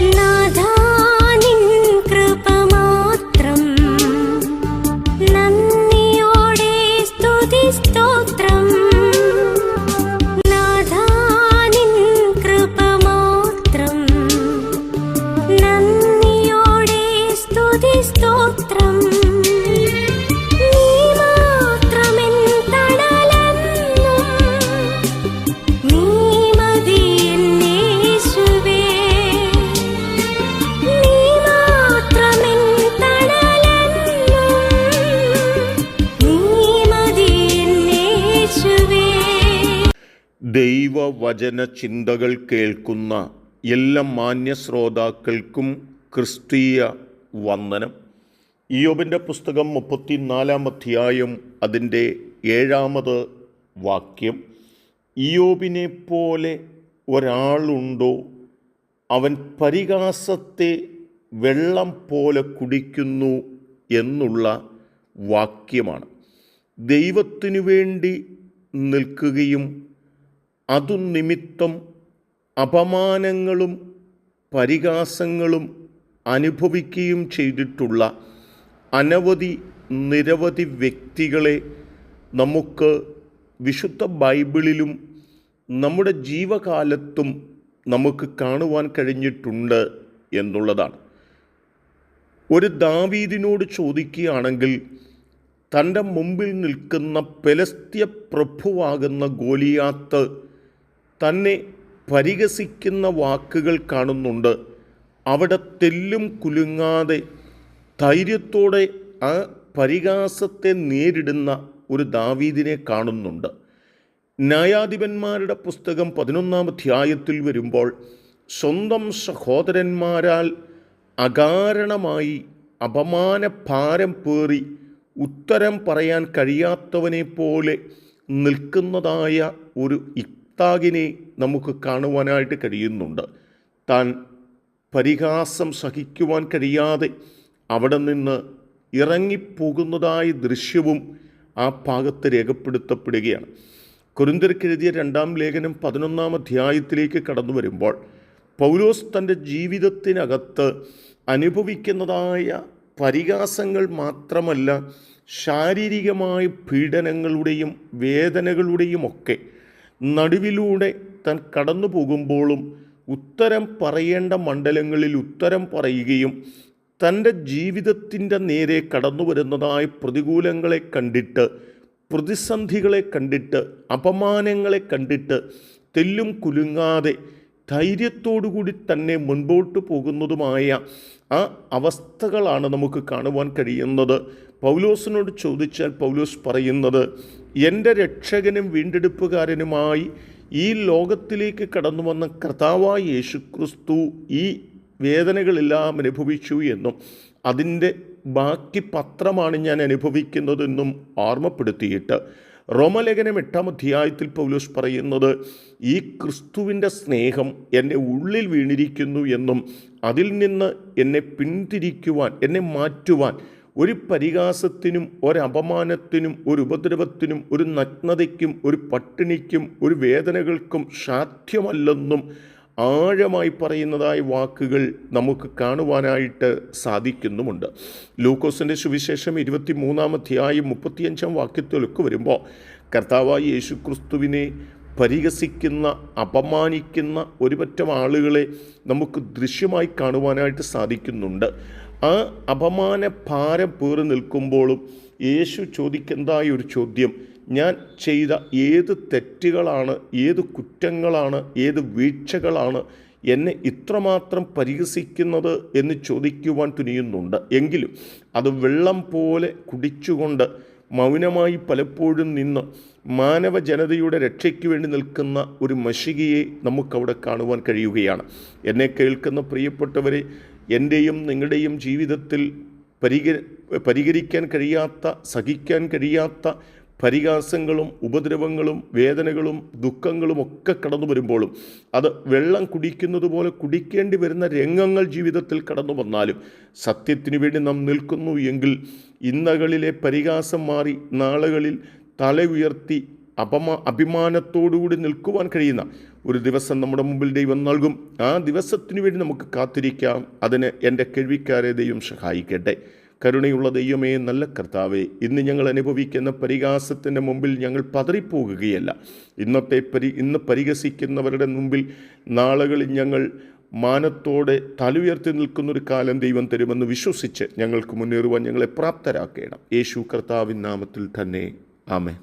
No. ദൈവവചന ചിന്തകൾ കേൾക്കുന്ന എല്ലാ മാന്യ ശ്രോതാക്കൾക്കും ക്രിസ്തീയ വന്ദനം. ഇയോബിന്റെ പുസ്തകം മുപ്പത്തിനാലാം അധ്യായം അതിന്റെ ഏഴാമത് വാക്യം. ഇയോബിനെ പോലെ ഒരാളുണ്ടോ? അവൻ പരിഹാസത്തെ വെള്ളം പോലെ കുടിക്കുന്നു എന്നുള്ള വാക്യമാണ്. ദൈവത്തിനു വേണ്ടി നിൽക്കുകയും അതു നിമിത്തം അപമാനങ്ങളും പരിഹാസങ്ങളും അനുഭവിക്കുകയും ചെയ്തിട്ടുള്ള അനവധി നിരവധി വ്യക്തികളെ നമുക്ക് വിശുദ്ധ ബൈബിളിലും നമ്മുടെ ജീവകാലത്തും നമുക്ക് കാണുവാൻ കഴിഞ്ഞിട്ടുണ്ട് എന്നുള്ളതാണ്. ഒരു ദാവീദിനോട് ചോദിക്കുകയാണെങ്കിൽ തന്റെ മുമ്പിൽ നിൽക്കുന്ന പെലസ്ത്യ പ്രഭുവാകുന്ന ഗോലിയാത്ത് തന്നെ പരിഹസിക്കുന്ന വാക്കുകൾ കാണുന്നുണ്ട്. അവിടെ തെല്ലും കുലുങ്ങാതെ ധൈര്യത്തോടെ ആ പരിഹാസത്തെ നേരിടുന്ന ഒരു ദാവീദിനെ കാണുന്നുണ്ട്. ന്യായാധിപന്മാരുടെ പുസ്തകം പതിനൊന്നാം അധ്യായത്തിൽ വരുമ്പോൾ സ്വന്തം സഹോദരന്മാരാൽ അകാരണമായി അപമാന ഭാരം പേറി ഉത്തരം പറയാൻ കഴിയാത്തവനെ പോലെ നിൽക്കുന്നതായ ഒരു ഇക്താഗിനെ നമുക്ക് കാണുവാനായിട്ട് കഴിയുന്നുണ്ട്. താൻ പരിഹാസം സഹിക്കുവാൻ കഴിയാതെ അവിടെ നിന്ന് ഇറങ്ങിപ്പോകുന്നതായ ദൃശ്യവും ആ ഭാഗത്ത് രേഖപ്പെടുത്തപ്പെടുകയാണ്. കുരുന്തർക്കെഴുതിയ രണ്ടാം ലേഖനം പതിനൊന്നാം അധ്യായത്തിലേക്ക് കടന്നു വരുമ്പോൾ പൗലോസ് തന്റെ ജീവിതത്തിനകത്ത് അനുഭവിക്കുന്നതായ പരിഹാസങ്ങൾ മാത്രമല്ല ശാരീരികമായ പീഡനങ്ങളുടെയും വേദനകളുടെയും ഒക്കെ നടുവിലൂടെ താൻ കടന്നു പോകുമ്പോഴും ഉത്തരം പറയേണ്ട മണ്ഡലങ്ങളിൽ ഉത്തരം പറയുകയും തന്റെ ജീവിതത്തിന്റെ നേരെ കടന്നു വരുന്നതായ പ്രതികൂലങ്ങളെ കണ്ടിട്ട് പ്രതിസന്ധികളെ കണ്ടിട്ട് അപമാനങ്ങളെ കണ്ടിട്ട് തെല്ലും കുലുങ്ങാതെ ധൈര്യത്തോടുകൂടി തന്നെ മുൻപോട്ട് പോകുന്നതുമായ ആ അവസ്ഥകളാണ് നമുക്ക് കാണുവാൻ കഴിയുന്നത്. പൗലോസിനോട് ചോദിച്ചാൽ പൗലോസ് പറയുന്നത് എന്റെ രക്ഷകനും വീണ്ടെടുപ്പുകാരനുമായി ഈ ലോകത്തിലേക്ക് കടന്നു വന്ന കർത്താവായ യേശുക്രിസ്തു ഈ വേദനകളെല്ലാം അനുഭവിച്ചു എന്നും അതിന്റെ ബാക്കി പത്രമാണ് ഞാൻ അനുഭവിക്കുന്നതെന്നും ഓർമ്മപ്പെടുത്തിയിട്ട് റോമലേഖനം എട്ടാം അധ്യായത്തിൽ പൗലോസ് പറയുന്നത് ഈ ക്രിസ്തുവിന്റെ സ്നേഹം എന്റെ ഉള്ളിൽ വീണിരിക്കുന്നു എന്നും അതിൽ നിന്ന് എന്നെ പിന്തിരിക്കുവാൻ എന്നെ മാറ്റുവാൻ ഒരു പരിഹാസത്തിനും ഒരപമാനത്തിനും ഒരു ഉപദ്രവത്തിനും ഒരു നഗ്നതയ്ക്കും ഒരു പട്ടിണിക്കും ഒരു വേദനകൾക്കും സാധ്യമല്ലെന്നും ആഴമായി പറയുന്നതായ വാക്കുകൾ നമുക്ക് കാണുവാനായിട്ട് സാധിക്കുന്നുമുണ്ട്. ലൂക്കോസിന്റെ സുവിശേഷം ഇരുപത്തി മൂന്നാമധ്യായം മുപ്പത്തിയഞ്ചാം വാക്യത്തിലൊക്കെ വരുമ്പോൾ കർത്താവായ യേശു ക്രിസ്തുവിനെ പരിഹസിക്കുന്ന അപമാനിക്കുന്ന ഒരുപറ്റം ആളുകളെ നമുക്ക് ദൃശ്യമായി കാണുവാനായിട്ട് സാധിക്കുന്നുണ്ട്. ആ അപമാന ഭാരം പേറി നിൽക്കുമ്പോഴും യേശു ചോദിക്കുന്നതായ ഒരു ചോദ്യം ഞാൻ ചെയ്ത ഏത് തെറ്റുകളാണ് ഏത് കുറ്റങ്ങളാണ് ഏത് വീഴ്ചകളാണ് എന്നെ ഇത്രമാത്രം പരിഹസിക്കുന്നത് എന്ന് ചോദിക്കുവാൻ തുനിയുന്നുണ്ട്. എങ്കിലും അത് വെള്ളം പോലെ കുടിച്ചുകൊണ്ട് മൗനമായി പലപ്പോഴും നിന്ന് മാനവ ജനതയുടെ രക്ഷയ്ക്ക് വേണ്ടി നിൽക്കുന്ന ഒരു മഷികയെ നമുക്കവിടെ കാണുവാൻ കഴിയുകയാണ്. എന്നെ കേൾക്കുന്ന പ്രിയപ്പെട്ടവരെ എന്റെയും നിങ്ങളുടെയും ജീവിതത്തിൽ പരിഹ പരിഹരിക്കാൻ കഴിയാത്ത സഹിക്കാൻ കഴിയാത്ത പരിഹാസങ്ങളും ഉപദ്രവങ്ങളും വേദനകളും ദുഃഖങ്ങളും ഒക്കെ കടന്നു വരുമ്പോഴും അത് വെള്ളം കുടിക്കുന്നത് പോലെ കുടിക്കേണ്ടി വരുന്ന രംഗങ്ങൾ ജീവിതത്തിൽ കടന്നു വന്നാലും സത്യത്തിനു വേണ്ടി നാം നിൽക്കുന്നു എങ്കിൽ ഇന്നകളിലെ പരിഹാസം മാറി നാളുകളിൽ തല ഉയർത്തി അപമാ അഭിമാനത്തോടുകൂടി നിൽക്കുവാൻ കഴിയുന്ന ഒരു ദിവസം നമ്മുടെ മുമ്പിൽ ദൈവം നൽകും. ആ ദിവസത്തിനു വേണ്ടി നമുക്ക് കാത്തിരിക്കാം. അതിന് എന്റെ കേൾവിക്കാരെ ദൈവം സഹായിക്കട്ടെ. കരുണയുള്ള ദൈവമേ നല്ല കർത്താവേ ഇന്ന് ഞങ്ങൾ അനുഭവിക്കുന്ന പരിഹാസത്തിന്റെ മുമ്പിൽ ഞങ്ങൾ പതറിപ്പോകുകയല്ല. ഇന്നത്തെ പരി ഇന്ന് പരിഹസിക്കുന്നവരുടെ മുമ്പിൽ നാളുകളിൽ ഞങ്ങൾ മാനത്തോടെ തലുയർത്തി നിൽക്കുന്നൊരു കാലം ദൈവം തരുമെന്ന് വിശ്വസിച്ച് ഞങ്ങൾക്ക് മുന്നേറുവാൻ ഞങ്ങളെ പ്രാപ്തരാക്കണം. യേശു കർത്താവിൻ നാമത്തിൽ തന്നെ. ആമേ